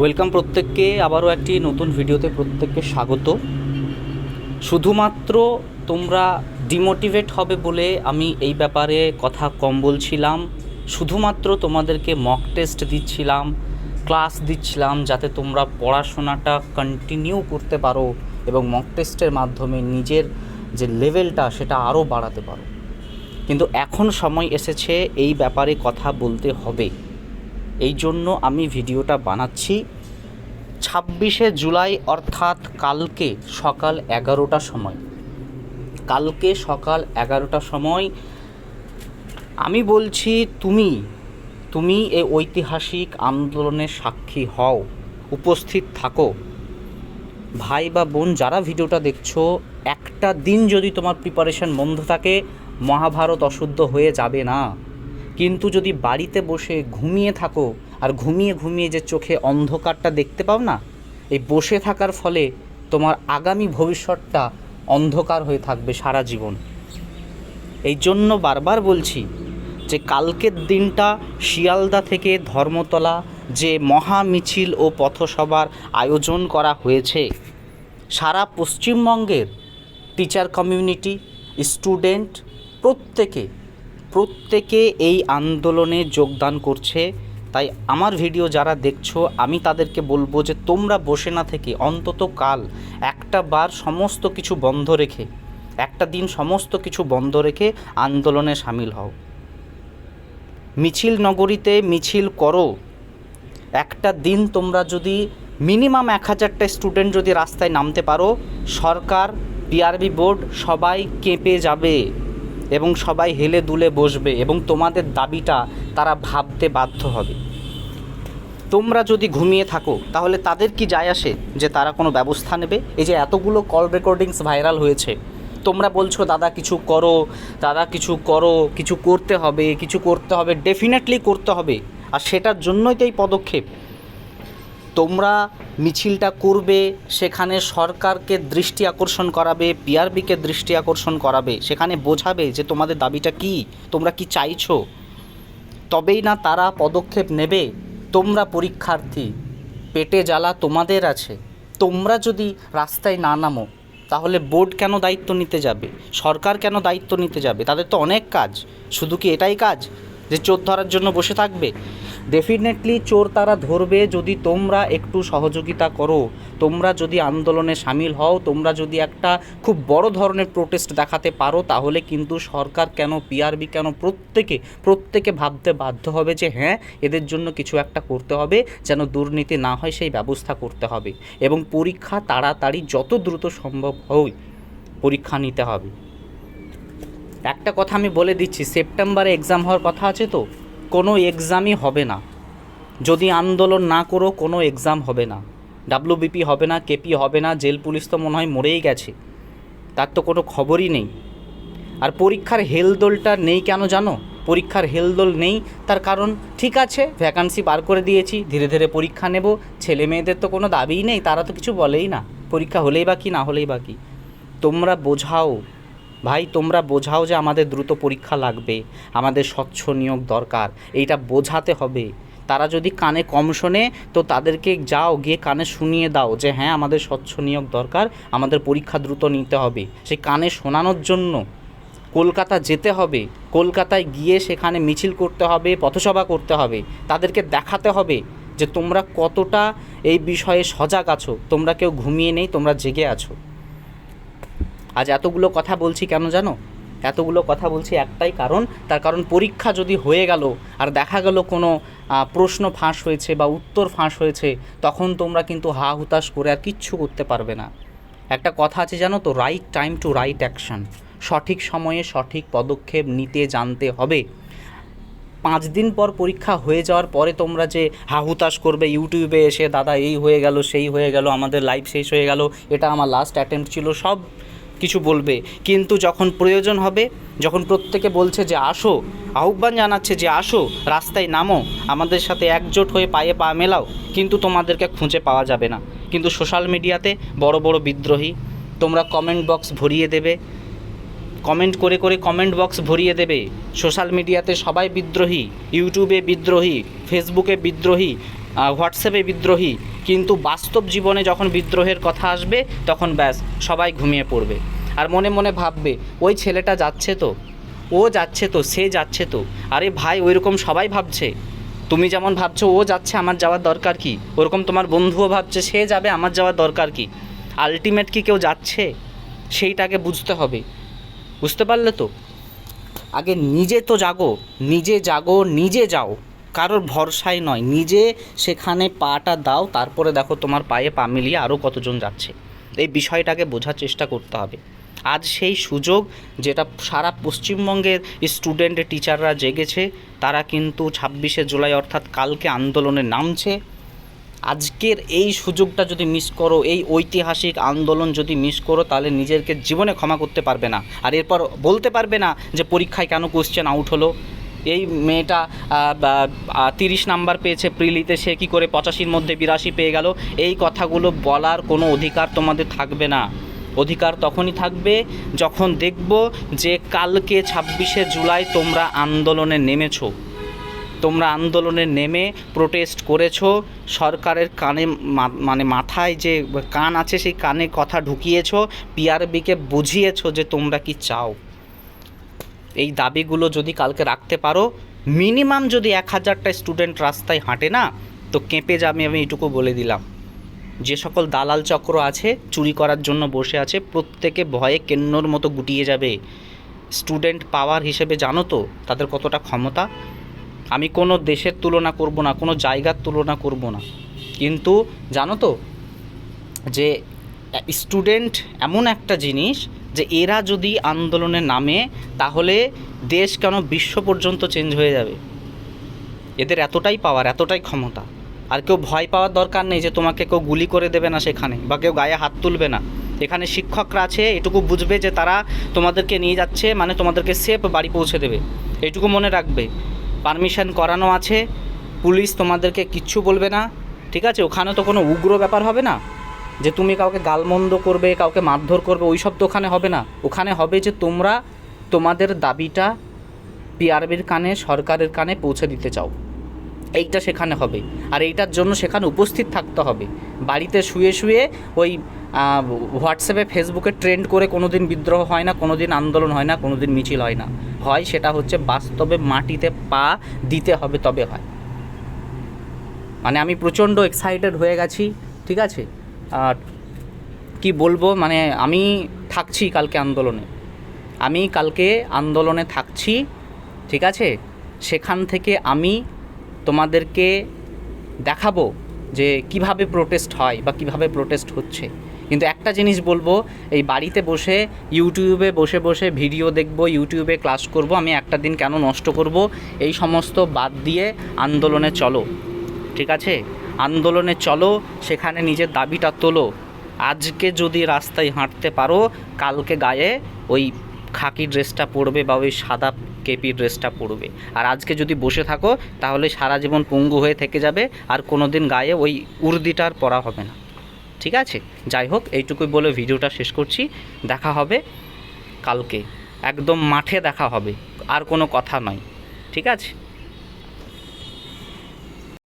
Welcome প্রত্যেককে, আবারও একটি নতুন ভিডিওতে প্রত্যেককে স্বাগত। শুধুমাত্র তোমরা ডিমোটিভেট হবে বলে আমি এই ব্যাপারে কথা কম বলছিলাম, শুধুমাত্র তোমাদেরকে মক টেস্ট দিচ্ছিলাম ক্লাস দিচ্ছিলাম, যাতে তোমরা পড়াশোনাটা কন্টিনিউ করতে পারো এবং মক টেস্টের মাধ্যমে নিজের যে লেভেলটা সেটা আরও বাড়াতে পারো। কিন্তু এখন সময় এসেছে, এই ব্যাপারে কথা বলতে হবে। এই জন্য আমি ভিডিওটা বানাচ্ছি। ছাব্বিশে জুলাই অর্থাৎ কালকে সকাল এগারোটার সময়। কালকে সকাল এগারোটার সময় আমি বলছি, তুমি তুমি এই ঐতিহাসিক আন্দোলনের সাক্ষী হও, উপস্থিত থাকো। ভাই বা বোন যারা ভিডিওটা দেখছ, একটা দিন যদি তোমার প্রিপারেশন বন্ধ থাকে, মহাভারত অশুদ্ধ হয়ে যাবে না। কিন্তু যদি বাড়িতে বসে ঘুমিয়ে থাকো আর ঘুমিয়ে ঘুমিয়ে যে চোখে অন্ধকারটা দেখতে পাও না, এই বসে থাকার ফলে তোমার আগামী ভবিষ্যৎটা অন্ধকার হয়ে থাকবে সারা জীবন। এই জন্য বারবার বলছি যে কালকের দিনটা শিয়ালদা থেকে ধর্মতলা যে মহা মিছিল ও পথসভার আয়োজন করা হয়েছে, সারা পশ্চিমবঙ্গের টিচার কমিউনিটি স্টুডেন্ট প্রত্যেকে প্রত্যেকে এই আন্দোলনে যোগদান করছে। তাই আমার ভিডিও যারা দেখছ, আমি তাদেরকে বলব যে তোমরা বসে না থেকে অন্তত কাল একটা বার সমস্ত কিছু বন্ধ রেখে, একটা দিন সমস্ত কিছু বন্ধ রেখে আন্দোলনে সামিল হও। মিছিল নগরীতে মিছিল করো। একটা দিন তোমরা যদি মিনিমাম এক হাজারটা স্টুডেন্ট যদি রাস্তায় নামতে পারো, সরকার, পিআরবি বোর্ড সবাই কেঁপে যাবে। এবং সবাই হেলে দুলে বসবে এবং তোমাদের দাবিটা তারা ভাবতে বাধ্য হবে। তোমরা যদি ঘুমিয়ে থাকো, তাহলে তাদের কি যায় আসে যে তারা কোনো ব্যবস্থা নেবে? এই যে এতগুলো কল রেকর্ডিংস ভাইরাল হয়েছে, তোমরা বলছো, দাদা, কিছু করো, দাদা, কিছু করো, কিছু করতে হবে, কিছু করতে হবে ডেফিনেটলি করতে হবে। আর সেটার জন্যই তো এই পদক্ষেপ। তোমরা মিছিলটা করবে, সেখানে সরকারকে দৃষ্টি আকর্ষণ করাবে, পিআরবিকে দৃষ্টি আকর্ষণ করাবে, সেখানে বোঝাবে যে তোমাদের দাবিটা কি, তোমরা কি চাইছো। তবেই না তারা পদক্ষেপ নেবে। তোমরা পরীক্ষার্থী, পেটে জ্বালা তোমাদের আছে। তোমরা যদি রাস্তায় না নামো, তাহলে বোর্ড কেন দায়িত্ব নিতে যাবে? সরকার কেন দায়িত্ব নিতে যাবে? তাদের তো অনেক কাজ। শুধু কি এটাই কাজ? যে চোর ধরার জন্য বসে থাকবে। ডেফিনেটলি চোর তারা ধরবে যদি তোমরা একটু সহযোগিতা করো। তোমরা যদি আন্দোলনে সামিল হও, তোমরা যদি একটা খুব বড় ধরনের প্রোটেস্ট দেখাতে পারো, তাহলে কিন্তু সরকার কেন পিআরবি কেন প্রত্যেকে প্রত্যেকে ভাবতে বাধ্য হবে যে হ্যাঁ এদের জন্য কিছু একটা করতে হবে যেন দুর্নীতি না হয়, সেই ব্যবস্থা করতে হবে। এবং পরীক্ষা তাড়াতাড়ি যত দ্রুত সম্ভব হয় পরীক্ষা নিতে হবে। একটা কথা আমি বলে দিচ্ছি, সেপ্টেম্বরে এক্সাম হওয়ার কথা আছে তো? কোনো এক্সামই হবে না। যদি আন্দোলন না করো, কোনো এক্সাম হবে না। ডাব্লিউবিপি হবে না কেপি হবে না, জেল পুলিশ তো মনে হয় মরেই গেছে। তার তো কোনো খবরই নেই। আর পরীক্ষার হেলদোলটা নেই কেন জানো? পরীক্ষার হেলদোল নেই, তার কারণ ঠিক আছে ভ্যাকান্সি বার করে দিয়েছি, ধীরে ধীরে পরীক্ষা নেব। ছেলে মেয়েদের তো কোনো দাবিই নেই, তারা তো কিছু বলেই না। পরীক্ষা হলেই বা কি, না হলেই বা কি? তোমরা বোঝাও। ভাই, তোমরা বোঝাও যে আমাদের দ্রুত পরীক্ষা লাগবে, আমাদের স্বচ্ছ নিয়োগ দরকার, এইটা বোঝাতে হবে। তারা যদি কানে কম শোনে, তো তাদেরকে যাও গিয়ে কানে শুনিয়ে দাও যে হ্যাঁ আমাদের স্বচ্ছ নিয়োগ দরকার, আমাদের পরীক্ষা দ্রুত নিতে হবে। সেই কানে শোনানোর জন্য কলকাতা যেতে হবে, কলকাতায় গিয়ে সেখানে মিছিল করতে হবে, পথসভা করতে হবে, তাদেরকে দেখাতে হবে যে তোমরা কতটা এই বিষয়ে সজাগ আছো, তোমরা কেউ ঘুমিয়ে নেই, তোমরা জেগে আছো। আজ এতগুলো কথা বলছি কেন জানো? এতগুলো কথা বলছি একটাই কারণ, তার কারণ পরীক্ষা যদি হয়ে গেল আর দেখা গেল কোনো প্রশ্ন ফাঁস হয়েছে বা উত্তর ফাঁস হয়েছে, তখন তোমরা কিন্তু হা হুতাশ করে আর কিচ্ছু করতে পারবে না। একটা কথা আছে জানো তো right time to right action সঠিক সময়ে সঠিক পদক্ষেপ নিতে জানতে হবে। পাঁচ দিন পর পরীক্ষা হয়ে যাওয়ার পরে তোমরা যে হাহুতাশ করবে, ইউটিউবে এসে, দাদা, এই হয়ে গেল, সেই হয়ে গেল, আমাদের লাইফ শেষ হয়ে গেল, এটা আমার লাস্ট অ্যাটেম্প ছিল, সব কিছু বলবে। কিন্তু যখন প্রয়োজন হবে, যখন প্রত্যেকে বলছে যে, আসো। আহ্বান জানাচ্ছে যে, আসো, রাস্তায় নামো। আমাদের সাথে একজোট হয়ে পায়ে পা মেলাও। কিন্তু তোমাদেরকে খুঁজে পাওয়া যাবে না। কিন্তু সোশ্যাল মিডিয়াতে বড় বড় বিদ্রোহী, তোমরা কমেন্ট বক্স ভরিয়ে দেবে। কমেন্ট করে করে কমেন্ট বক্স ভরিয়ে দেবে। সোশ্যাল মিডিয়াতে সবাই বিদ্রোহী, ইউটিউবে বিদ্রোহী, ফেসবুকে বিদ্রোহী হোয়াটসঅ্যাপে বিদ্রোহী কিন্তু বাস্তব জীবনে যখন বিদ্রোহের কথা আসবে, তখন ব্যাস সবাই ঘুমিয়ে পড়বে। আর মনে মনে ভাববে, ওই ছেলেটা যাচ্ছে তো। ও যাচ্ছে তো, সে যাচ্ছে তো। আরে ভাই, ওইরকম সবাই ভাবছে। তুমি যেমন ভাবছ, ও যাচ্ছে, আমার যাওয়ার দরকার কি? ওরকম তোমার বন্ধুও ভাবছে, সে যাবে, আমার যাওয়ার দরকার কি? আলটিমেট কি কেউ যাচ্ছে? সেইটাকে বুঝতে হবে। বুঝতে পারলে তো? আগে নিজে তো জাগো, নিজে জাগো, নিজে যাও। কারোর ভরসায় নয়। নিজে সেখানে পাটা দাও, তারপরে দেখো তোমার পায়ে পা মিলিয়ে আরও কতজন যাচ্ছে। এই বিষয়টাকে বোঝার চেষ্টা করতে হবে। আজ সেই সুযোগ যেটা সারা পশ্চিমবঙ্গের স্টুডেন্ট টিচাররা জেগেছে, তারা কিন্তু ছাব্বিশে জুলাই অর্থাৎ কালকে আন্দোলনে নামছে। আজকের এই সুযোগটা যদি মিস করো, এই ঐতিহাসিক আন্দোলন যদি মিস করো, তাহলে নিজেকে জীবনে ক্ষমা করতে পারবে না। আর এরপর বলতে পারবে না যে পরীক্ষায় কেন কোশ্চেন আউট হলো। এই মেয়েটা তিরিশ নাম্বার পেয়েছে প্রিলিতে, সে কী করে পঁচাশির মধ্যে বিরাশি পেয়ে গেল? এই কথাগুলো বলার কোনো অধিকার তোমাদের থাকবে না। অধিকার তখনই থাকবে যখন দেখব যে কালকে ছাব্বিশে জুলাই তোমরা আন্দোলনে নেমেছো। তোমরা আন্দোলনে নেমে প্রোটেস্ট করেছ। সরকারের কানে মানে মাথায় যে কান আছে, সেই কানে কথা ঢুকিয়েছো। পিআরবিকে বুঝিয়েছো যে তোমরা কি চাও। এই দাবিগুলো যদি কালকে রাখতে পারো মিনিমাম যদি এক হাজারটা স্টুডেন্ট রাস্তায় হাঁটে না, তো কেঁপে যাবে আমি এইটুকু বলে দিলাম। যে সকল দালাল চক্র আছে, চুরি করার জন্য বসে আছে, প্রত্যেকে ভয়ে কেন্নর মতো গুটিয়ে যাবে। স্টুডেন্ট পাওয়ার হিসেবে জানো তো, তাদের কতটা ক্ষমতা? আমি কোনো দেশের তুলনা করব না, কোনো জায়গার তুলনা করব না। কিন্তু জানো তো, যে স্টুডেন্ট এমন একটা জিনিস যে এরা যদি আন্দোলনে নামে, তাহলে দেশ কেন বিশ্ব পর্যন্ত চেঞ্জ হয়ে যাবে? এদের এতটাই পাওয়ার এতটাই ক্ষমতা। আর কেউ ভয় পাওয়ার দরকার নেই যে তোমাকে কেউ গুলি করে দেবে না সেখানে, বা কেউ গায়ে হাত তুলবে না। এখানে শিক্ষকরা আছে, এটুকু বুঝবে যে তারা তোমাদেরকে নিয়ে যাচ্ছে মানে তোমাদেরকে সেফ বাড়ি পৌঁছে দেবে। এইটুকু মনে রাখবে। পারমিশন করানো আছে, পুলিশ তোমাদেরকে কিচ্ছু বলবে না, ঠিক আছে? ওখানে তো কোনো উগ্র ব্যাপার হবে না। যে তুমি কাউকে গালমন্দ করবে, কাউকে মারধর করবে, ওই সব তো ওখানে হবে না। ওখানে হবে যে তোমরা তোমাদের দাবিটা পিআরবির কানে, সরকারের কানে পৌঁছে দিতে চাও। এইটা সেখানে হবে। আর এইটার জন্য সেখানে উপস্থিত থাকতে হবে। বাড়িতে শুয়ে শুয়ে ওই হোয়াটসঅ্যাপে, ফেসবুকে ট্রেন্ড করে কোনো দিন বিদ্রোহ হয় না কোনো দিন আন্দোলন হয় না কোনো দিন মিছিল হয় না। হয় সেটা হচ্ছে বাস্তবে মাটিতে পা দিতে হবে, তবে হয়। মানে আমি প্রচণ্ড এক্সাইটেড হয়ে গেছি, ঠিক আছে? আর কি বলব মানে আমি থাকছি কালকে আন্দোলনে। আমি কালকে আন্দোলনে থাকছি, ঠিক আছে? সেখান থেকে আমি তোমাদেরকে দেখাবো যে কীভাবে প্রোটেস্ট হয় বা কীভাবে প্রোটেস্ট হচ্ছে। কিন্তু একটা জিনিস বলব, এই বাড়িতে বসে ইউটিউবে বসে বসে ভিডিও দেখব ইউটিউবে ক্লাস করব, আমি একটা দিন কেন নষ্ট করব, এই সমস্ত বাদ দিয়ে আন্দোলনে চলো, ঠিক আছে? আন্দোলনে চলো, সেখানে নিজের দাবিটা তোলো। আজকে যদি রাস্তায় হাঁটতে পারো, কালকে গায়ে ওই খাকি ড্রেসটা পরবে বা ওই সাদা কেপি ড্রেসটা পরবে। আর আজকে যদি বসে থাকো, তাহলে সারা জীবন পঙ্গু হয়ে থেকে যাবে, আর কোনো দিন গায়ে ওই উর্দিটার পরা হবে না। ঠিক আছে? যাই হোক, এইটুকুই বলে ভিডিওটা শেষ করছি। দেখা হবে কালকে। একদম মাঠে দেখা হবে। আর কোনো কথা নয়। ঠিক আছে?